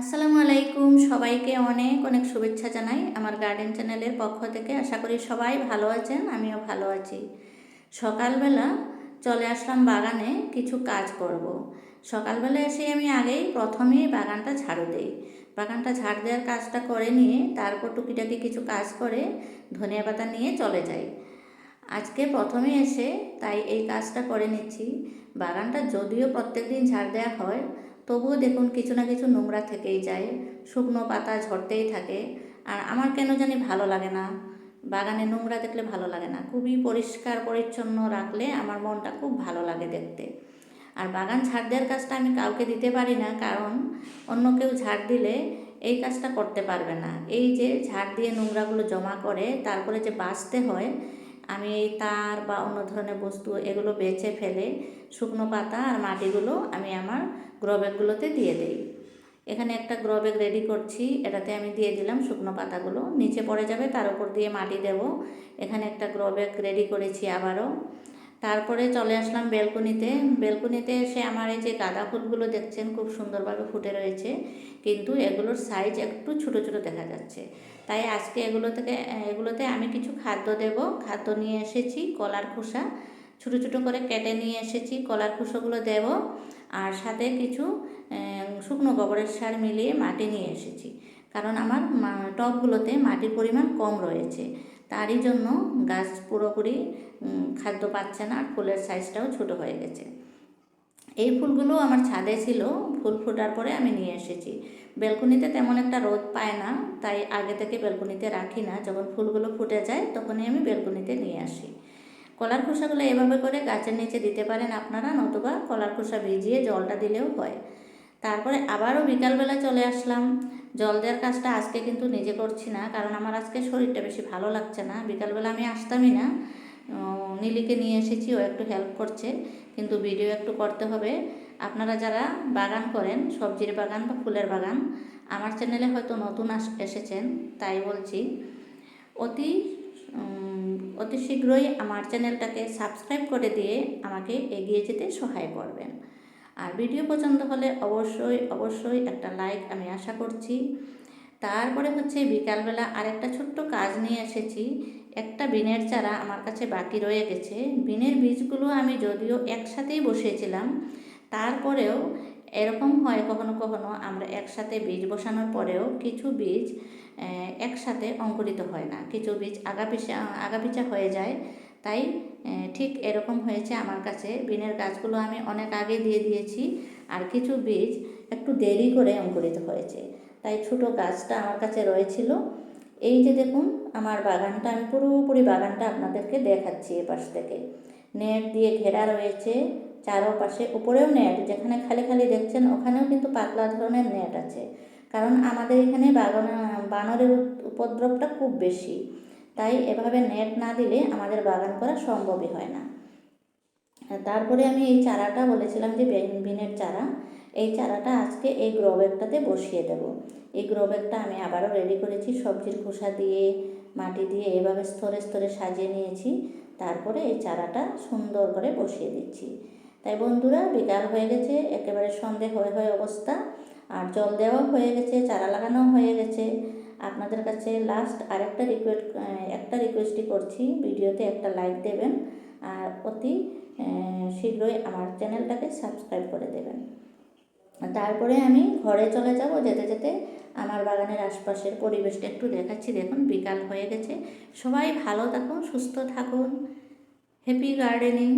আসসালামু আলাইকুম। সবাইকে অনেক অনেক শুভেচ্ছা জানাই আমার গার্ডেন চ্যানেলের পক্ষ থেকে। আশা করি সবাই ভালো আছেন, আমিও ভালো আছি। সকালবেলা চলে আসলাম বাগানে কিছু কাজ করব। সকালবেলা এসে আমি আগেই প্রথমেই বাগানটা ঝাড়ু দিই। বাগানটা ঝাড় দেওয়ার কাজটা করে নিয়ে তারপর টুকিটাকি কিছু কাজ করে ধনিয়া পাতা নিয়ে চলে যাই। আজকে প্রথমে এসে তাই এই কাজটা করে নিচ্ছি। বাগানটা যদিও প্রত্যেক দিন ঝাড় দেওয়া হয় তবুও দেখুন কিছু না কিছু নোংরা থেকেই যায়, শুকনো পাতা ঝরতেই থাকে। আর আমার কেন জানি ভালো লাগে না, বাগানে নোংরা দেখলে ভালো লাগে না। খুবই পরিষ্কার পরিচ্ছন্ন রাখলে আমার মনটা খুব ভালো লাগে দেখতে। আর বাগান ঝাড় দেওয়ার কাজটা আমি কাউকে দিতে পারি না, কারণ অন্য কেউ ঝাড় দিলে এই কাজটা করতে পারবে না। এই যে ঝাড় দিয়ে নোংরাগুলো জমা করে, তারপরে যে বাঁচতে হয় আমি এই তার বা অন্য ধরনের বস্তু এগুলো বেছে ফেলে শুকনো পাতা আর মাটিগুলো আমি আমার গ্রো ব্যাগগুলোতে দিয়ে দিই। এখানে একটা গ্রো ব্যাগ রেডি করছি, এটাতে আমি দিয়ে দিলাম শুকনো পাতাগুলো। নিচে পড়ে যাবে, তার উপর দিয়ে মাটি দেব। এখানে একটা গ্রো ব্যাগ রেডি করেছি আবারও। তারপরে চলে আসলাম বেলকনিতে। বেলকনিতে এসে আমার এই যে গাঁদা ফুলগুলো দেখছেন, খুব সুন্দরভাবে ফুটে রয়েছে। কিন্তু এগুলোর সাইজ একটু ছোট ছোট দেখা যাচ্ছে। তাই আজকে এগুলো থেকে, এগুলোতে আমি কিছু খাদ্য দেব। খাদ্য নিয়ে এসেছি, কলার খোসা। ছোটো ছোটো করে কেটে নিয়ে এসেছি, কলার খোসাগুলো দেব। আর সাথে কিছু শুকনো গোবরের সার মিলিয়ে মাটি নিয়ে এসেছি। কারণ আমার টবগুলোতে মাটির পরিমাণ কম রয়েছে। তারই জন্য গাছ পুরোপুরি খাদ্য পাচ্ছে না, আর ফুলের সাইজটাও ছোট হয়ে গেছে। এই ফুলগুলো আমার ছাদে ছিল, ফুল ফোটার পরে আমি নিয়ে এসেছি। বেলকুনিতে তেমন একটা রোদ পায় না, তাই আগে থেকে বেলকুনিতে রাখি না। যখন ফুলগুলো ফুটে যায়, তখনই আমি বেলকুনিতে নিয়ে আসি। কলার খোসাগুলো এভাবে করে গাছের নিচে দিতে পারেন আপনারা, নতুবা কলার খোসা ভিজিয়ে জলটা দিলেও হয়। তারপরে আবারও বিকালবেলা চলে আসলাম। জল দেওয়ার কাজটা আজকে কিন্তু নিজে করছি না, কারণ আমার আজকে শরীরটা বেশি ভালো লাগছে না। বিকালবেলা আমি আসতামই না। নীলিকে নিয়ে এসেছি, ও একটু হেল্প করছে, কিন্তু ভিডিও একটু করতে হবে। আপনারা যারা বাগান করেন, সবজির বাগান বা ফুলের বাগান, আমার চ্যানেলে হয়তো নতুন এসেছেন, তাই বলছি। অতি অতি শীঘ্রই আমার চ্যানেলটাকে সাবস্ক্রাইব করে দিয়ে আমাকে এগিয়ে যেতে সহায় করবেন। আর ভিডিও পছন্দ হলে অবশ্যই অবশ্যই একটা লাইক আমি আশা করছি। তারপরে হচ্ছে বিকালবেলা আরেকটা ছোট্ট কাজ নিয়ে এসেছি। একটা বিনের চারা আমার কাছে বাকি রয়ে গেছে। বিনের বীজগুলো আমি যদিও একসাথেই বসিয়েছিলাম, তারপরেও এরকম হয় কখনো কখনো আমরা একসাথে বীজ বসানোর পরেও কিছু বীজ একসাথে অঙ্কুরিত হয় না। কিছু বীজ আগাপিছা আগাপিচা হয়ে যায়। তাই ঠিক এরকম হয়েছে আমার কাছে। বিনের গাছগুলো আমি অনেক আগে দিয়ে দিয়েছি আর কিছু বীজ একটু দেরি করে অঙ্কুরিত হয়েছে। তাই ছোট গাছটা আমার কাছে রয়েছিল। এই যে দেখুন, আমার বাগানটা, আমি পুরোপুরি বাগানটা আপনাদেরকে দেখাচ্ছি এপাশ থেকে। নেট দিয়ে ঘেরা রয়েছে, চারোপাশে উপরেও নেট, যেখানে খালি খালি দেখছেন ওখানেও কিন্তু পাতলা ধরনের নেট আছে। কারণ আমাদের এখানে বাগান, বানরের উপদ্রবটা খুব বেশি। তাই এভাবে নেট না দিলে আমাদের বাগান করা সম্ভবই হয় না। তারপরে আমি এই চারাটা বলেছিলাম যে বিনের চারা। এই চারাটা আজকে এই গ্রো ব্যাগটাতে বসিয়ে দেব। এই গ্রো ব্যাগটা আমি আবারও রেডি করেছি, সবজির খোসা দিয়ে, মাটি দিয়ে এভাবে স্তরে স্তরে সাজিয়ে নিয়েছি। তারপরে এই চারাটা সুন্দর করে বসিয়ে দিচ্ছি। তাই বন্ধুরা, বিকাল হয়ে গেছে, একেবারে সন্ধে হয়ে হয়ে অবস্থা। আর জল দেওয়াও হয়ে গেছে, চারা লাগানোও হয়ে গেছে। আপনাদের কাছে লাস্ট আরেকটা রিকোয়েস্ট একটা রিকোয়েস্টই করছি। ভিডিওতে একটা লাইক দেবেন আর অতি শীঘ্রই আমার চ্যানেলটাকে সাবস্ক্রাইব করে দেবেন। তারপরে আমি ঘরে চলে যাব, যেতে যেতে আমার বাগানের আশপাশের পরিবেশটা একটু দেখাচ্ছি। দেখুন, বিকাল হয়ে গেছে। সবাই ভালো থাকুন, সুস্থ থাকুন। Happy gardening